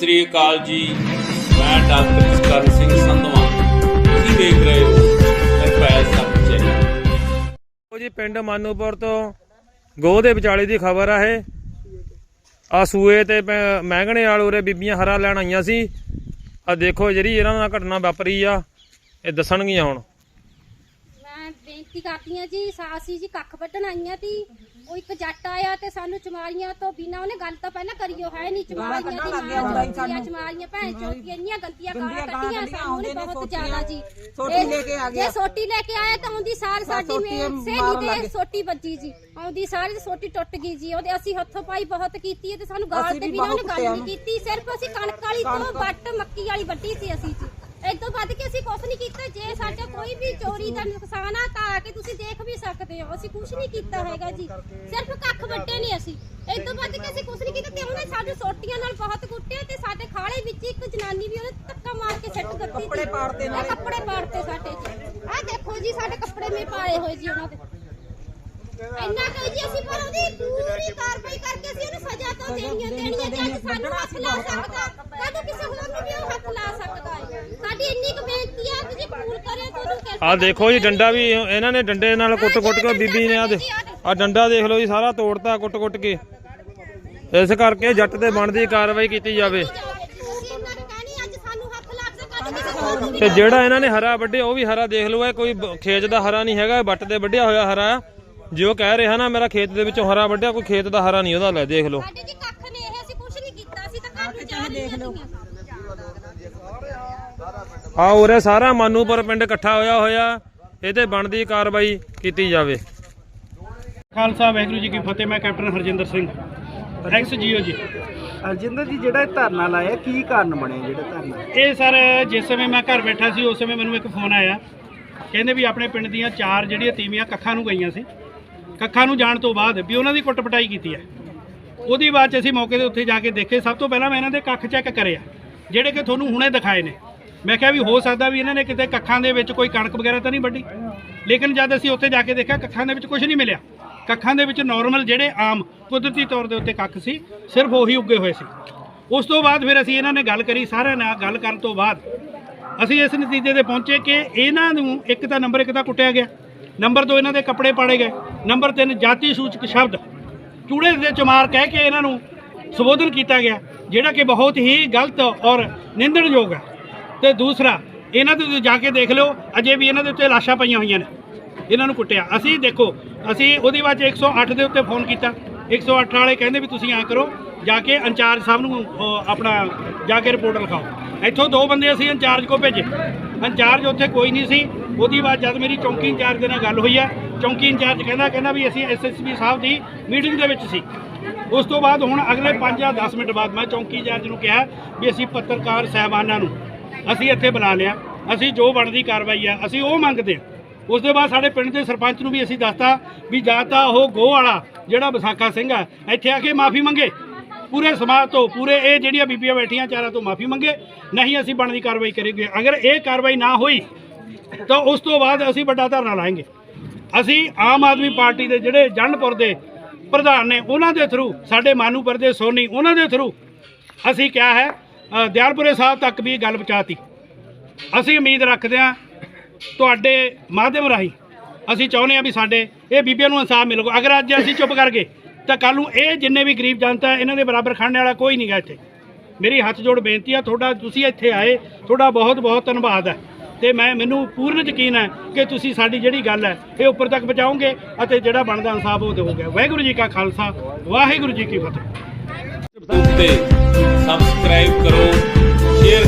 ਸ੍ਰੀ ਅਕਾਲ ਜੀ। ਮੈਂ ਡਾਕਟਰ ਕਰਨ ਸਿੰਘ ਸੰਧਵਾ। ਤੁਸੀਂ ਦੇਖ ਰਹੇ ਹੋ ਨਿਰਭੈ ਸੱਚੇ ਉਹ ਜੀ ਪਿੰਡ ਮਾਨੂਪੁਰ ਤੋਂ ਗੋਹ ਦੇ ਵਿਚਾਲੇ ਦੀ ਖਬਰ ਆ ਇਹ। ਆ ਸੂਏ ਤੇ ਮਹਿੰਗਣੇ ਵਾਲ ਉਰੇ ਬੀਬੀਆਂ ਹਰਾ ਲੈਣ ਆਈਆਂ ਸੀ। ਆ ਦੇਖੋ ਜਿਹੜੀ ਇਹਨਾਂ ਨਾਲ ਘਟਨਾ ਵਾਪਰੀ ਆ ਇਹ ਦੱਸਣਗੀਆਂ ਹੁਣ। ਮੈਂ ਬੇਨਤੀ ਕਰਦੀ ਜੀ ਸਾਸੀ ਜੀ ਕੱਖ ਵੱਢਣ ਆਈਆਂ ਤੀ ਉਹ ਇੱਕ ਜੱਟ ਆਇਆ ਤੇ ਸਾਨੂੰ ਚਮਾਰੀਆਂ ਤੋਂ ਬਿਨਾ ਉਹਨੇ ਗੱਲ ਤਾਂ ਪਹਿਲਾਂ ਕਰੀਓ ਹੈ ਨਹੀਂ? ਚਮਾਰੀਆਂ ਦੀ ਮਾਂ ਚਮਾਰੀਆਂ ਭੈਣ ਚੋਤੀਆਂ ਇੰਨੀਆਂ ਗੰਦੀਆਂ ਗਾਲਾਂ ਕੱਢੀਆਂ ਸਾਨੂੰ ਉਹਨੇ ਬਹੁਤ ਜ਼ਿਆਦਾ ਜੀ। ਸੋਟੀ ਲੈ ਕੇ ਆ ਗਿਆ। ਜੇ ਸੋਟੀ ਲੈ ਕੇ ਆਇਆ ਤਾਂ ਉਹਦੀ ਸਾਰ ਸਾਡੀ ਸੋਟੀ ਮੇ ਮਾਰਨ ਸਹੇਲੀ ਲੱਗ। ਦੇ। ਸੋਟੀ ਵੱਜੀ ਜੀ। ਆਉਂਦੀ ਸਾਰੀ ਸੋਟੀ ਟੁੱਟ ਗਈ ਜੀ। ਉਹਦੇ ਅਸੀਂ ਹੱਥੋਂ ਪਾਈ ਬਹੁਤ ਕੀਤੀ ਤੇ ਸਾਨੂੰ ਗਾਲ ਤੇ ਬਿਨਾ ਉਹਨੇ ਗੱਲ ਨਹੀਂ ਕੀਤੀ। ਸਿਰਫ ਅਸੀਂ ਕਣਕ ਵਾਲੀ ਤੋਂ ਵੱਟ ਮੱਕੀ ਵਾਲੀ ਵੱਢੀ ਸੀ ਅਸੀਂ ਜੀ। ਕੁਝ ਨਹੀਂ ਕੀਤਾ ਜੇ ਸਾਡਾ ਕੋਈ ਵੀ ਚੋਰੀ ਦਾ ਨੁਕਸਾਨ ਆ ਤਾਂ ਆ ਕੇ ਤੁਸੀਂ ਦੇਖ ਵੀ ਸਕਦੇ ਹੋ। ਅਸੀਂ ਕੁਝ ਨਹੀਂ ਕੀਤਾ ਹੈਗਾ ਜੀ। ਸਿਰਫ ਕੱਖ ਵੱਟੇ ਨਹੀਂ ਅਸੀਂ। ਇਦੋਂ ਵੱਧ ਕੇ ਅਸੀਂ ਕੁਝ ਨਹੀਂ ਕੀਤਾ ਤੇ ਉਹਨੇ ਸਾਡੇ ਸੋਟੀਆਂ ਨਾਲ ਬਹੁਤ ਕੁੱਟਿਆ ਤੇ ਸਾਡੇ ਖਾਲੇ ਵਿੱਚ ਇੱਕ ਜਨਾਨੀ ਵੀ ਉਹਨੇ ਧੱਕਾ ਮਾਰ ਕੇ ਸੱਟ ਦਿੱਤੀ ਕੱਪੜੇ। ਪਾੜਤੇ ਨਾਲੇ। ਕੱਪੜੇ ਪਾੜਤੇ ਸਾਡੇ ਜੀ। ਆਹ ਦੇਖੋ ਜੀ ਸਾਡੇ ਕੱਪੜੇ ਮੇ ਪਾਏ ਹੋਏ ਜੀ ਉਹਨਾਂ ਦੇ। ਇੰਨਾ ਕਹੀ ਜੀ ਅਸੀਂ ਪਰ ਉਹਦੀ ਪੂਰੀ ਕਾਰਵਾਈ ਕਰਕੇ ਅਸੀਂ ਉਹਨੂੰ ਸਜ਼ਾ ਤਾਂ ਦੇਣੀਆਂ ਦੇਣੀਆਂ ਜੇ ਅੱਜ ਸਾਨੂੰ ਹੱਥ ਲਾ ਸਕਦਾ ਕਦੋਂ ਕਿਸੇ ਹੋਰ ਨੂੰ ਵੀ ਉਹ ਹੱਥ ਲਾ ਸਕਦਾ ਹੈ ਸਾਡੀ ਇੰਨੀ ਕੁ ਬੇਨਤੀ ਆ ਤੁਸੀਂ ਕਬੂਲ ਕਰਿਓ ਤੁਹਾਨੂੰ ਕਿਰਪਾ ਆ ਦੇਖੋ ਜੀ, ਡੰਡਾ ਵੀ ਇਹਨਾਂ ਨੇ ਡੰਡੇ ਨਾਲ ਕੁੱਟ-ਕੁੱਟ ਕੇ ਬੀਬੀ ਨੇ ਆ ਆ ਡੰਡਾ ਦੇਖ ਲਓ ਜੀ, ਸਾਰਾ ਤੋੜਤਾ ਕੁੱਟ-ਕੁੱਟ ਕੇ। ਇਸ ਕਰਕੇ ਜੱਟ ਤੇ ਬਣਦੀ ਕਾਰਵਾਈ ਕੀਤੀ ਜਾਵੇ। ਤੇ ਜਿਹੜਾ ਇਹਨਾਂ ਨੇ ਹਰਾ ਵੱਢਿਆ, ਉਹ ਵੀ ਹਰਾ ਦੇਖ ਲਓ, ਇਹ ਕੋਈ ਖੇਤ ਦਾ ਹਰਾ ਨਹੀਂ ਹੈਗਾ, ਵੱਟ ਤੇ ਵੱਢਿਆ ਹੋਇਆ ਹਰਾ। ਜੇ ਉਹ ਕਹਿ ਰਿਹਾ ਨਾ, ਮੇਰਾ ਖੇਤ ਦੇ ਵਿੱਚੋਂ ਹਰਾ ਵੱਢਿਆ, ਕੋਈ ਖੇਤ ਦਾ ਹਰਾ ਨਹੀਂ, ਉਹਦਾ ਲੈ ਦੇਖ ਲਓ। ਸਾਡੇ ਜੀ ਕੱਖ ਨੇ, ਇਹ ਅਸੀਂ ਕੁਝ ਨਹੀਂ ਕੀਤਾ, ਅਸੀਂ ਤਾਂ ਘਰ ਨੂੰ ਜਾ ਰਹੀਆਂ ਸੀਗੀਆਂ ਆ ਉਰੇ ਸਾਰਾ ਮਾਨੂਪੁਰ ਪਿੰਡ ਇਕੱਠਾ ਹੋਇਆ ਹੋਇਆ। ਇਹ ਤੇ ਬਣਦੀ ਕਾਰਵਾਈ ਕੀਤੀ ਜਾਵੇ। ਖਾਲਸਾ ਵਾਹਿਗੁਰੂ ਜੀ ਕੀ ਫਤਿਹ ਮੈਂ ਕੈਪਟਨ ਹਰਜਿੰਦਰ ਸਿੰਘ। ਐਕਸ ਜੀਓ ਜੀ। ਅਰਜਿੰਦਰ ਜੀ ਜਿਹੜਾ ਇਹ ਧਰਨਾ ਲਾਇਆ ਕੀ ਕਾਰਨ ਬਣਿਆ ਜਿਹੜਾ ਧਰਨਾ? ਇਹ ਸਰ ਜਿਸ ਸਮੇਂ ਮੈਂ ਘਰ ਬੈਠਾ ਸੀ ਉਸ ਸਮੇਂ ਮੈਨੂੰ ਇੱਕ ਫੋਨ ਆਇਆ। ਕਹਿੰਦੇ ਵੀ ਆਪਣੇ ਪਿੰਡ ਦੀਆਂ ਚਾਰ ਜਿਹੜੀਆਂ ਤੀਵੀਆਂ ਕੱਖਾਂ ਨੂੰ ਗਈਆਂ ਸੀ। ਕੱਖਾਂ ਨੂੰ ਜਾਣ ਤੋਂ ਬਾਅਦ ਵੀ ਉਹਨਾਂ ਦੀ ਕੁੱਟ ਪਟਾਈ ਕੀਤੀ ਹੈ। ਉਹਦੀ ਬਾਅਦ 'ਚ ਅਸੀਂ ਮੌਕੇ ਦੇ ਉੱਤੇ ਜਾ ਕੇ ਦੇਖੇ। ਸਭ ਤੋਂ ਪਹਿਲਾਂ ਮੈਂ ਇਹਨਾਂ ਦੇ ਕੱਖ ਚੈੱਕ ਕਰਿਆ। ਜਿਹੜੇ ਕਿ ਤੁਹਾਨੂੰ ਹੁਣੇ ਦਿਖਾਏ ਨੇ। ਮੈਂ ਕਿਹਾ ਵੀ ਹੋ ਸਕਦਾ ਵੀ ਇਹਨਾਂ ਨੇ ਕਿਤੇ ਕੱਖਾਂ ਦੇ ਵਿੱਚ ਕੋਈ ਕਣਕ ਵਗੈਰਾ ਤਾਂ ਨਹੀਂ ਵੱਢੀ। ਲੇਕਿਨ ਜਦ ਅਸੀਂ ਉੱਥੇ ਜਾ ਕੇ ਦੇਖਿਆ, ਕੱਖਾਂ ਦੇ ਵਿੱਚ ਕੁਝ ਨਹੀਂ ਮਿਲਿਆ। ਕੱਖਾਂ ਦੇ ਵਿੱਚ ਨਾਰਮਲ ਜਿਹੜੇ ਆਮ ਕੁਦਰਤੀ ਤੌਰ ਦੇ ਉੱਤੇ ਕੱਖ ਸੀ, ਸਿਰਫ ਉਹੀ ਉੱਗੇ ਹੋਏ ਸੀ। ਉਸ ਤੋਂ ਬਾਅਦ ਫਿਰ ਅਸੀਂ ਇਹਨਾਂ ਨੇ ਗੱਲ ਕਰੀ, ਸਾਰਿਆਂ ਨਾਲ ਗੱਲ ਕਰਨ ਤੋਂ ਬਾਅਦ ਅਸੀਂ ਇਸ ਨਤੀਜੇ ਤੇ ਪਹੁੰਚੇ ਕਿ ਇਹਨਾਂ ਨੂੰ ਇੱਕ ਤਾਂ ਨੰਬਰ ਇੱਕ ਤਾਂ ਕੁੱਟਿਆ ਗਿਆ। ਨੰਬਰ 2 ਇਹਨਾਂ ਦੇ ਕੱਪੜੇ ਪਾੜੇ ਗਏ। ਨੰਬਰ 3 ਜਾਤੀ ਸੂਚਕ ਸ਼ਬਦ ਚੂੜੇ ਦੇ ਚਮਾਰ ਕਹਿ ਕੇ ਇਹਨਾਂ ਨੂੰ ਸੰਬੋਧਨ ਕੀਤਾ ਗਿਆ। ਜਿਹੜਾ ਕਿ ਬਹੁਤ ਹੀ ਗਲਤ ਔਰ ਨਿੰਦਣਯੋਗ ਹੈ। ਤੇ ਦੂਸਰਾ, ਇਹਨਾਂ ਦੇ ਤੁਸੀਂ ਜਾ ਕੇ ਦੇਖ ਲਿਓ, ਅਜੇ ਵੀ ਇਹਨਾਂ ਦੇ ਉੱਤੇ ਲਾਸ਼ਾਂ ਪਈਆਂ ਹੋਈਆਂ ਨੇ। ਇਹਨਾਂ ਨੂੰ ਕੁੱਟਿਆ। ਅਸੀਂ ਦੇਖੋ, ਅਸੀਂ ਉਹਦੀ ਬਾਅਦ 'ਚ 108 ਦੇ ਉੱਤੇ ਫੋਨ ਕੀਤਾ। 108 ਵਾਲੇ ਕਹਿੰਦੇ ਵੀ ਤੁਸੀਂ ਐਂ ਕਰੋ, ਜਾ ਕੇ ਇੰਚਾਰਜ ਸਾਹਿਬ ਨੂੰ ਆਪਣਾ ਜਾ ਕੇ ਰਿਪੋਰਟ ਲਿਖਾਓ। ਇੱਥੋਂ ਦੋ ਬੰਦੇ ਅਸੀਂ ਇੰਚਾਰਜ ਕੋ ਭੇਜੇ। ਇੰਚਾਰਜ ਉੱਥੇ ਕੋਈ ਨਹੀਂ ਸੀ। ਉਹਦੀ ਬਾਅਦ ਜਦ ਮੇਰੀ ਚੌਂਕੀ ਇੰਚਾਰਜ ਦੇ ਨਾਲ ਗੱਲ ਹੋਈ ਹੈ ਚੌਂਕੀ ਇੰਚਾਰਜ ਕਹਿੰਦਾ ਕਹਿੰਦਾ ਵੀ ਅਸੀਂ ਐਸਐਸਪੀ ਸਾਹਿਬ ਦੀ ਮੀਟਿੰਗ ਦੇ ਵਿੱਚ ਸੀ। ਉਸ ਤੋਂ ਬਾਅਦ ਹੁਣ ਅਗਲੇ 5 ਜਾਂ 10 ਮਿੰਟ ਬਾਅਦ ਮੈਂ ਚੌਂਕੀ ਇੰਚਾਰਜ ਨੂੰ ਕਿਹਾ ਵੀ ਅਸੀਂ ਪੱਤਰਕਾਰ ਸਹਿਬਾਨਾਂ ਨੂੰ ਅਸੀਂ ਇੱਥੇ ਬੁਲਾ ਲਿਆ, ਅਸੀਂ ਜੋ ਬਣਦੀ ਕਾਰਵਾਈ ਆ, ਅਸੀਂ ਉਹ ਮੰਗਦੇ ਹਾਂ ਉਸ ਤੋਂ ਬਾਅਦ ਸਾਡੇ ਪਿੰਡ ਦੇ ਸਰਪੰਚ ਨੂੰ ਵੀ ਅਸੀਂ ਦੱਸਤਾ ਵੀ ਜਾਂ ਤਾਂ ਉਹ ਗੋਹ ਵਾਲਾ ਜਿਹੜਾ ਵਿਸਾਖਾ ਸਿੰਘ ਆ, ਇੱਥੇ ਆ ਕੇ ਮਾਫੀ ਮੰਗੇ। ਪੂਰੇ ਸਮਾਜ ਤੋਂ, ਪੂਰੇ ਇਹ ਜਿਹੜੀਆਂ ਬੀਬੀਆਂ ਬੈਠੀਆਂ ਚਾਰਾਂ ਤੋਂ ਮਾਫੀ ਮੰਗੇ, ਨਹੀਂ ਅਸੀਂ ਬਣਦੀ ਕਾਰਵਾਈ ਕਰਾਂਗੇ ਅਗਰ ਇਹ ਕਾਰਵਾਈ ਨਾ ਹੋਈ, ਤਾਂ ਉਸ ਤੋਂ ਬਾਅਦ ਅਸੀਂ ਵੱਡਾ ਧਰਨਾ ਲਾਏਂਗੇ। ਅਸੀਂ ਆਮ ਆਦਮੀ ਪਾਰਟੀ ਦੇ ਜਿਹੜੇ ਜੰਡਪੁਰ ਦੇ ਪ੍ਰਧਾਨ ਨੇ, ਉਹਨਾਂ ਦੇ ਥਰੂ ਸਾਡੇ ਮਾਨੂਪੁਰ ਦੇ ਸੋਨੀ, ਉਹਨਾਂ ਦੇ ਥਰੂ ਅਸੀਂ ਕਿਹਾ ਹੈ ਦਿਆਲਪੁਰੇ ਸਾਹਿਬ ਤੱਕ ਵੀ ਇਹ ਗੱਲ ਪਹੁੰਚਾਤੀ। ਅਸੀਂ ਉਮੀਦ ਰੱਖਦੇ ਹਾਂ ਤੁਹਾਡੇ ਮਾਧਿਅਮ ਰਾਹੀਂ ਅਸੀਂ ਚਾਹੁੰਦੇ ਹਾਂ ਵੀ ਸਾਡੇ ਇਹ ਬੀਬੀਆਂ ਨੂੰ ਇਨਸਾਫ ਮਿਲੂਗਾ ਅਗਰ ਅੱਜ ਅਸੀਂ ਚੁੱਪ ਕਰ ਗਏ, ਤਾਂ ਕੱਲ ਨੂੰ ਇਹ ਜਿੰਨੇ ਵੀ ਗਰੀਬ ਜਨਤਾ ਇਹਨਾਂ ਦੇ ਬਰਾਬਰ ਖੜਨ ਵਾਲਾ ਕੋਈ ਨਹੀਂਗਾ ਇੱਥੇ। ਮੇਰੀ ਹੱਥ ਜੋੜ ਬੇਨਤੀ ਆ, ਤੁਹਾਡਾ ਤੁਸੀਂ ਇੱਥੇ ਆਏ, ਤੁਹਾਡਾ ਬਹੁਤ ਬਹੁਤ ਧੰਨਵਾਦ ਹੈ। ਤੇ ਮੈਂ ਮੈਨੂੰ ਪੂਰਨ ਯਕੀਨ ਹੈ ਕਿ ਤੁਸੀਂ ਸਾਡੀ ਜਿਹੜੀ ਗੱਲ ਹੈ, ਇਹ ਉੱਪਰ ਤੱਕ ਪਹੁੰਚਾਓਗੇ ਅਤੇ ਜਿਹੜਾ ਬਣਦਾ ਇਨਸਾਫ ਉਹ ਦਿਓਗੇ। ਵਾਹਿਗੁਰੂ ਜੀ ਕਾ ਖਾਲਸਾ, ਵਾਹਿਗੁਰੂ ਜੀ ਕੀ ਫਤਿਹ। YouTube ਤੇ ਸਬਸਕ੍ਰਾਈਬ ਕਰੋ ਸ਼ੇਅਰ